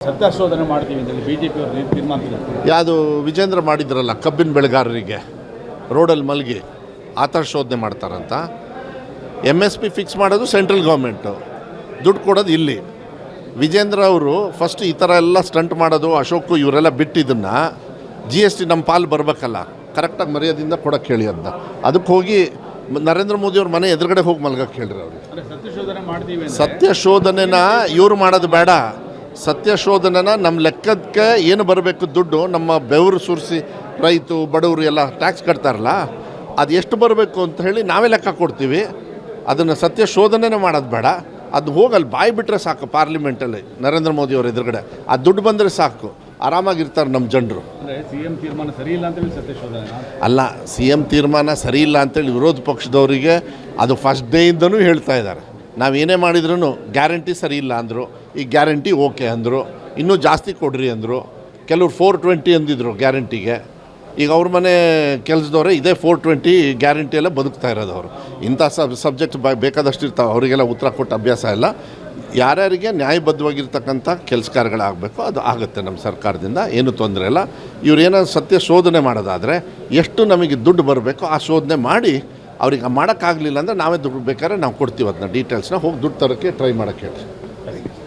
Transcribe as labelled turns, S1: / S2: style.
S1: ಸತ್ಯಾಶೋಧನೆ ಮಾಡ್ತೀವಿ ಅಂತೇಳಿ B J P ಅವರು ತೀರ್ಮಾನ ತೆಗೆದುಕೊಂಡ್ರು.
S2: ಯಾವುದು ವಿಜೇಂದ್ರ ಮಾಡಿದ್ರಲ್ಲ ಕಬ್ಬಿನ ಬೆಳೆಗಾರರಿಗೆ ರೋಡಲ್ಲಿ ಮಲಗಿ ಆತರ ಶೋಧನೆ ಮಾಡ್ತಾರಂತ. ಎಂ ಎಸ್ ಪಿ ಫಿಕ್ಸ್ ಮಾಡೋದು ಸೆಂಟ್ರಲ್ ಗೌರ್ಮೆಂಟು ದುಡ್ಡು ಕೊಡೋದು ಇಲ್ಲಿ. ವಿಜೇಂದ್ರ ಅವರು ಫಸ್ಟ್ ಈ ಥರ ಎಲ್ಲ ಸ್ಟಂಟ್ ಮಾಡೋದು ಅಶೋಕು ಇವರೆಲ್ಲ ಬಿಟ್ಟಿದ್ದನ್ನು ಜಿ ಎಸ್ ಟಿ ನಮ್ಮ ಪಾಲು ಬರಬೇಕಲ್ಲ ಕರೆಕ್ಟಾಗಿ ಮರ್ಯಾದಿಂದ ಕೊಡೋಕ್ಕೆ ಹೇಳಿ ಅಂತ. ಅದಕ್ಕೆ ಹೋಗಿ ಮ- ನರೇಂದ್ರ ಮೋದಿ ಅವ್ರ ಮನೆ ಎದುರುಗಡೆ ಹೋಗಿ ಮಲ್ಗಕ್ಕೆ ಹೇಳಿರಿ ಅವ್ರಿಗೆ
S1: ಅಂದ್ರೆ ಸತ್ಯಶೋಧನೆ ಮಾಡ್ತೀವಿ
S2: ಸತ್ಯ ಶೋಧನೆನ ಇವರು ಮಾಡೋದು ಬೇಡ. ಸತ್ಯ ಶೋಧನೆನ ನಮ್ಮ ಲೆಕ್ಕಕ್ಕೆ ಏನು ಬರಬೇಕು ದುಡ್ಡು ನಮ್ಮ ಬೆವರು ಸುರಿಸಿ ರೈತು ಬಡವರು ಎಲ್ಲ ಟ್ಯಾಕ್ಸ್ ಕಟ್ತಾರಲ್ಲ ಅದು ಎಷ್ಟು ಬರಬೇಕು ಅಂತ ಹೇಳಿ ನಾವೇ ಲೆಕ್ಕ ಕೊಡ್ತೀವಿ. ಅದನ್ನು ಸತ್ಯ ಶೋಧನೆನೇ ಮಾಡೋದು ಬೇಡ. ಅದು ಹೋಗಲ್ಲಿ ಬಾಯಿ ಬಿಟ್ಟರೆ ಸಾಕು ಪಾರ್ಲಿಮೆಂಟಲ್ಲಿ ನರೇಂದ್ರ ಮೋದಿ ಅವ್ರ ಎದುರುಗಡೆ. ಆ ದುಡ್ಡು ಬಂದರೆ ಸಾಕು. ಆರಾಮಾಗಿರ್ತಾರೆ ನಮ್ಮ ಜನರು.
S1: ಅಂದ್ರೆ ಸಿ ಎಂ ತೀರ್ಮಾನ ಸರಿ ಇಲ್ಲ ಅಂತೇಳಿ ಸತ್ಯಶೋಧನೆ
S2: ಅಲ್ಲ ಸಿ ಎಂ ತೀರ್ಮಾನ ಸರಿ ಇಲ್ಲ ಅಂತೇಳಿ ವಿರೋಧ ಪಕ್ಷದವರಿಗೆ ಅದು ಫಸ್ಟ್ ಡೇಯಿಂದನೂ ಹೇಳ್ತಾ ಇದ್ದಾರೆ. ನಾವು ಏನೇ ಮಾಡಿದ್ರೂ ಗ್ಯಾರಂಟಿ ಸರಿ ಇಲ್ಲ ಅಂದರು. ಈ ಗ್ಯಾರಂಟಿ ಓಕೆ ಅಂದರು, ಇನ್ನೂ ಜಾಸ್ತಿ ಕೊಡ್ರಿ ಅಂದರು. ಕೆಲವ್ರು ಫೋರ್ ಟ್ವೆಂಟಿ ಅಂದಿದ್ರು ಗ್ಯಾರಂಟಿಗೆ. ಈಗ ಅವ್ರ ಮನೆ ಕೆಲಸದವರೇ ಇದೇ ಫೋರ್ ಟ್ವೆಂಟಿ ಗ್ಯಾರಂಟಿ ಎಲ್ಲ ಬದುಕ್ತಾ ಇರೋದು ಅವರು. ಇಂಥ ಸಬ್, ಸಬ್ಜೆಕ್ಟ್ ಬ, ಬೇಕಾದಷ್ಟು ಇರ್ತಾವೆ. ಅವರಿಗೆಲ್ಲ ಉತ್ತರ ಕೊಟ್ಟು ಅಭ್ಯಾಸ ಇಲ್ಲ. ಯಾರ್ಯಾರಿಗೆ ನ್ಯಾಯಬದ್ಧವಾಗಿರ್ತಕ್ಕಂಥ ಕೆಲಸ ಕಾರ್ಯಗಳಾಗಬೇಕು ಅದು ಆಗುತ್ತೆ ನಮ್ಮ ಸರ್ಕಾರದಿಂದ, ಏನು ತೊಂದರೆ ಇಲ್ಲ. ಇವ್ರು ಸತ್ಯ ಶೋಧನೆ ಮಾಡೋದಾದರೆ, ಎಷ್ಟು ನಮಗೆ ದುಡ್ಡು ಬರಬೇಕು ಆ ಶೋಧನೆ ಮಾಡಿ, ಅವ್ರಿಗೆ ಮಾಡೋಕ್ಕಾಗಲಿಲ್ಲ ಅಂದರೆ ನಾವೇ ದುಡ್ಡು ಬೇಕಾದ್ರೆ ನಾವು ಕೊಡ್ತೀವಿ ಅದನ್ನ ಡೀಟೇಲ್ಸ್ನ ಹೋಗಿ ದುಡ್ಡು ತರೋಕ್ಕೆ ಟ್ರೈ ಮಾಡೋಕ್ಕೆ